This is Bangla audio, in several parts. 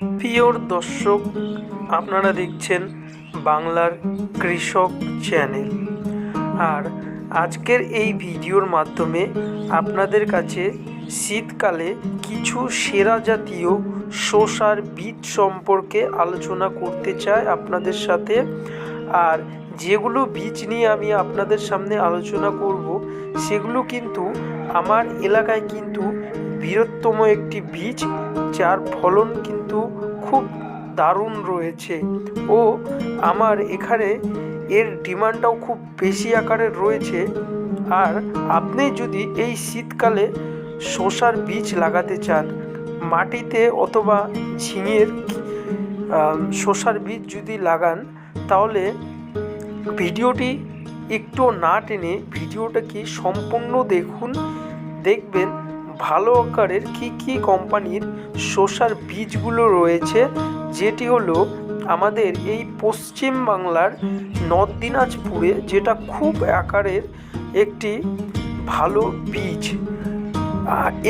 প্রিয়র দর্শক, আপনারা দেখছেন বাংলার কৃষক চ্যানেল। আর আজকের এই ভিডিওর মাধ্যমে আপনাদের কাছে শীতকালে কিছু সেরা জাতীয় শসার বীজ সম্পর্কে আলোচনা করতে চাই আপনাদের সাথে। আর যেগুলো বীজ নিয়ে আমি আপনাদের সামনে আলোচনা করব, সেগুলো কিন্তু আমার এলাকায় কিন্তু বৃহত্তম একটি বীজ, যার ফলন কিন্তু খুব দারুণ রয়েছে। ও, আমার এখানে এর ডিমান্ডটাও খুব বেশি আকারের রয়েছে। আর আপনি যদি এই শীতকালে শশার বীজ লাগাতে চান, মাটিতে অথবা ঝিঙের শসার বীজ যদি লাগান, তাহলে ভিডিওটি একটু না টেনে ভিডিওটা কি সম্পূর্ণ দেখুন, দেখবেন ভালো আকারের কি কি কোম্পানির শসার বীজগুলো রয়েছে, যেটি হলো আমাদের এই পশ্চিম বাংলার নর্থ দিনাজপুরে যেটা খুব আকারের একটি ভালো বীজ।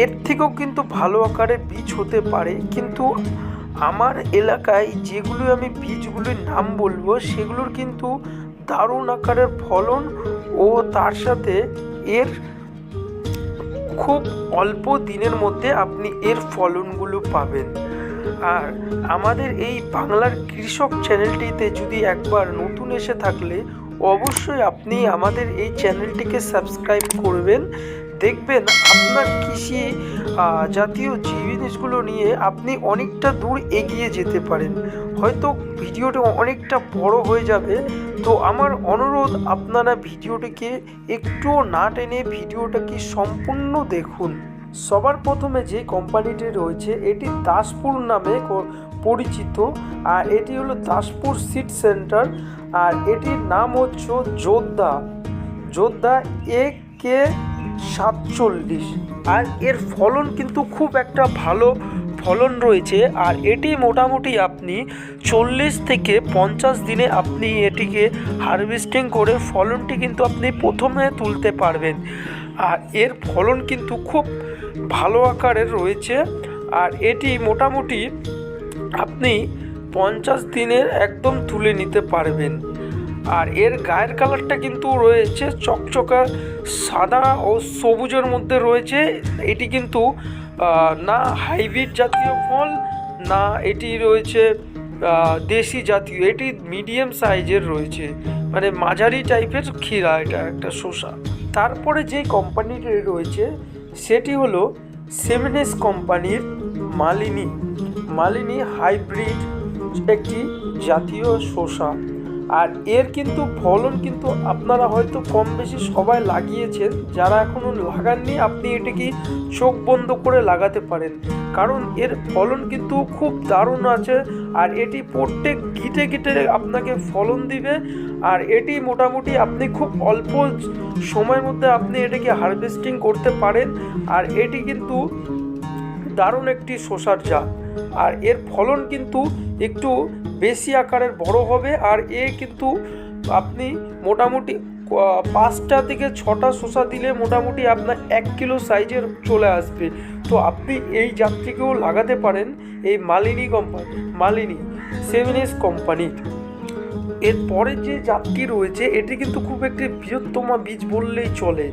এর থেকেও কিন্তু ভালো আকারের বীজ হতে পারে, কিন্তু আমার এলাকায় যেগুলো আমি বীজগুলির নাম বলব, সেগুলোর কিন্তু দারুণ আকারের ফলন ও তার সাথে এর খুব অল্প দিনের মধ্যে আপনি এর ফলনগুলো পাবেন। আর আমাদের এই বাংলার কৃষক চ্যানেলটিতে যদি একবার নতুন এসে থাকলে অবশ্যই আপনি আমাদের এই চ্যানেলটিকে সাবস্ক্রাইব করবেন। দেখবেন আপনার কৃষি জাতীয় জিনিসগুলো নিয়ে আপনি অনেকটা দূর এগিয়ে যেতে পারেন। হয়তো ভিডিওটা অনেকটা বড় হয়ে যাবে। তো আমার অনুরোধ, আপনারা ভিডিওটিকে একটু না টেনে ভিডিওটাকে সম্পূর্ণ দেখুন। সবার প্রথমে যে কোম্পানিটি রয়েছে, এটি দাসপুর নামে পরিচিত। আর এটি হলো দাসপুর সিট সেন্টার। আর এটির নাম হচ্ছে যোদ্ধা যোদ্ধা এ কে সাতচল্লিশ। আর এর ফলন কিন্তু খুব একটা ভালো ফলন রয়েছে। আর এটি মোটামুটি আপনি চল্লিশ থেকে পঞ্চাশ দিনে আপনি এটিকে হারভেস্টিং করে ফলনটি কিন্তু আপনি প্রথমে তুলতে পারবেন। আর এর ফলন কিন্তু খুব ভালো আকারের রয়েছে। আর এটি মোটামুটি আপনি পঞ্চাশ দিনের একদম তুলে নিতে পারবেন। আর এর গায়ের কালারটা কিন্তু রয়েছে চকচকা সাদা ও সবুজের মধ্যে রয়েছে। এটি কিন্তু না হাইব্রিড জাতীয় ফল, না এটি রয়েছে দেশি জাতীয়। এটি মিডিয়াম সাইজের রয়েছে। মানে মাঝারি টাইপের ক্ষীরা এটা একটা শসা। তারপরে যে কোম্পানিটি রয়েছে, সেটি হলো সেভেনেস কোম্পানির মালিনী। মালিনী হাইব্রিড একটি জাতীয় শসা। আর এর কিন্তু ফলন কিন্তু আপনারা হয়তো কম বেশি সবাই লাগিয়েছেন, যারা এখনও লাগাননি, আপনি এটিকে চোখ বন্ধ করে লাগাতে পারেন। কারণ এর ফলন কিন্তু খুব দারুণ আছে, আর এটি প্রত্যেক গিটে গিটে আপনাকে ফলন দিবে, আর এটি মোটামুটি আপনি খুব অল্প সময়ের মধ্যে আপনি এটাকে হারভেস্টিং করতে পারেন, আর এটি কিন্তু দারুণ একটি শসার জাত। আর এর ফলন কিন্তু একটু বেশি আকারের বড় হবে আর এ কিন্তু আপনি মোটামুটি পাঁচটা থেকে ছটা শসা দিলে মোটামুটি আপনার এক কিলো সাইজের চলে আসবে। তো আপনি এই জাতটিকেও লাগাতে পারেন এই Malini company, Malini seven S কোম্পানির এরপরে যে জাতটি রয়েছে, এটি কিন্তু খুব একটি বৃহত্তম বীজ বললেই চলে।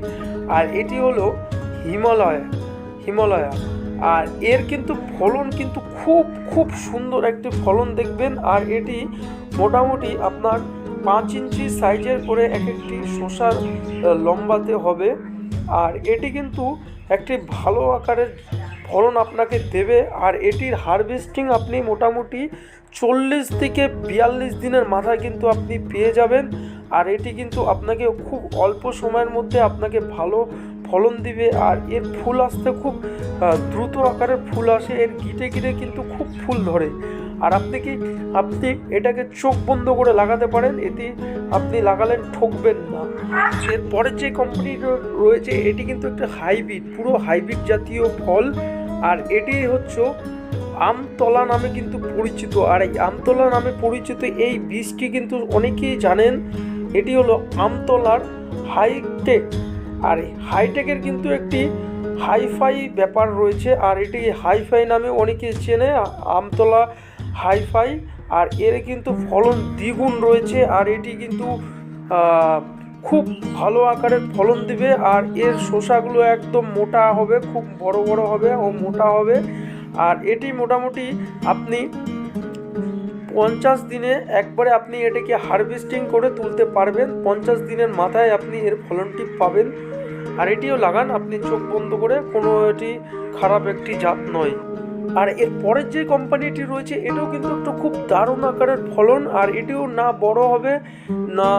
আর এটি হলো হিমালয়, হিমালয়া। আর এর কিন্তু ফলন কিন্তু খুব খুব সুন্দর একটি ফলন দেখবেন। আর এটি মোটামুটি আপনার পাঁচ ইঞ্চি সাইজের করে এক একটি আহ, লম্বাতে হবে। আর এটি কিন্তু একটি ভালো আকারের ফলন আপনাকে দেবে। আর এটির হারভেস্টিং আপনি মোটামুটি চল্লিশ থেকে বিয়াল্লিশ দিনের মাথায় কিন্তু আপনি পেয়ে যাবেন। আর এটি কিন্তু আপনাকে খুব অল্প সময়ের মধ্যে আপনাকে ভালো ফলন দিবে আর এর ফুল আসতে খুব দ্রুত আকারের ফুল আসে। এর গিটে গিটে কিন্তু খুব ফুল ধরে। আর আপনি কি, আপনি এটাকে চোখ বন্ধ করে লাগাতে পারেন, এতে আপনি লাগালেন ঠকবেন না। এরপরের যে কোম্পানি রয়েছে, এটি কিন্তু একটা হাইব্রিড পুরো হাইব্রিড জাতীয় ফল। আর এটি হচ্ছে আমতলা নামে কিন্তু পরিচিত। আর এই আমতলা নামে পরিচিত এই বীজটি কিন্তু অনেকেই জানেন। এটি হলো আমতলার হাইটেক আর হাইটেকের কিন্তু একটি হাইফাই ব্যাপার রয়েছে, আর এটি হাইফাই নামে অনেকে চেনে, আমতলা হাইফাই আর এর কিন্তু ফলন দ্বিগুণ রয়েছে, আর এটি কিন্তু খুব ভালো আকারের ফলন দিবে, আর এর শসাগুলো একদম মোটা হবে, খুব বড় বড় হবে ও মোটা হবে, আর এটি মোটামুটি আপনি পঞ্চাশ দিনে একবারে আপনি এটাকে হারভেস্টিং করে তুলতে পারবেন। পঞ্চাশ দিনের মাথায় আপনি এর ফলনটি পাবেন। আর এটিও লাগান, আপনি চোখ বন্ধ করে কোনো এটি খারাপ একটি জাত নয়। আর এর পরের যে কোম্পানিটি রয়েছে, এটাও কিন্তু একটু খুব দারুণ আকারের ফলন, আর এটিও না বড় হবে, না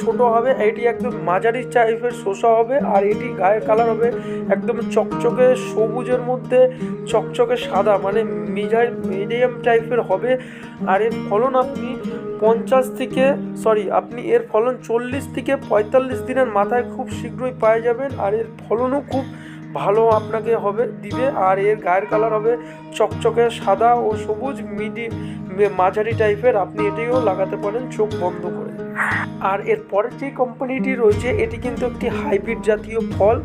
ছোট হবে, এটি একদম মাঝারি টাইপের শসা হবে, আর এটি গায়ের কালার হবে একদম চকচকে সবুজের মধ্যে, চকচকে সাদা মানে মিজাই মিডিয়াম টাইপের হবে, আর এর ফলন আপনি পঞ্চাশ থেকে সরি আপনি এর ফলন চল্লিশ থেকে পঁয়তাল্লিশ দিনের মাথায় খুব শীঘ্রই পাওয়া যাবেন, আর এর ফলনও খুব ভালো আপনাকে হবে, দিবে। আর এর গায়ের কালার হবে চকচকে সাদা ও সবুজ, মিডি মাঝারি টাইপের আপনি এটিও লাগাতে পারেন চোখ বন্ধ করে। আর এর পরের যে কোম্পানিটি রয়েছে, এটি কিন্তু একটি হাইব্রিড জাতীয় ফল।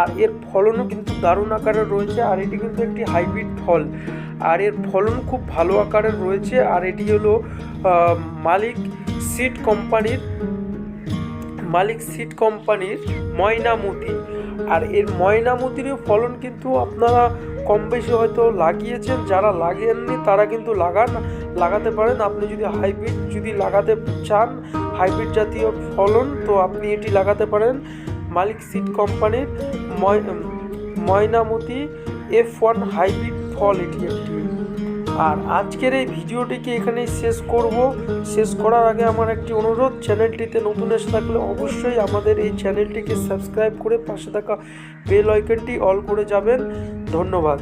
আর এর ফলনও কিন্তু দারুণ আকারের রয়েছে। আর এটি কিন্তু একটি হাইব্রিড ফল। আর এর ফলন খুব ভালো আকারের রয়েছে। আর এটি হলো মালিক সিড কোম্পানির মালিক সিড কোম্পানির ময়নামতি। আর এর ময়নামতিরও ফলন কিন্তু আপনারা কম বেশি হয়তো লাগিয়েছেন, যারা লাগিয়েননি তারা কিন্তু লাগান, লাগাতে পারেন। আপনি যদি হাইব্রিড যদি লাগাতে চান, হাইব্রিড জাতীয় ফলন, তো আপনি এটি লাগাতে পারেন। মালিক সিড কোম্পানির ময় ময়নামতি এফ ওয়ান হাইব্রিড ফল এটি একটি। আর আজকের এই ভিডিওটিকে এখানেই শেষ করব। শেষ করার আগে আমার একটি অনুরোধ, চ্যানেলটিতে নতুন এসে থাকলে অবশ্যই আমাদের এই চ্যানেলটিকে সাবস্ক্রাইব করে পাশে থাকা বেল আইকনটি অল করে যাবেন। ধন্যবাদ।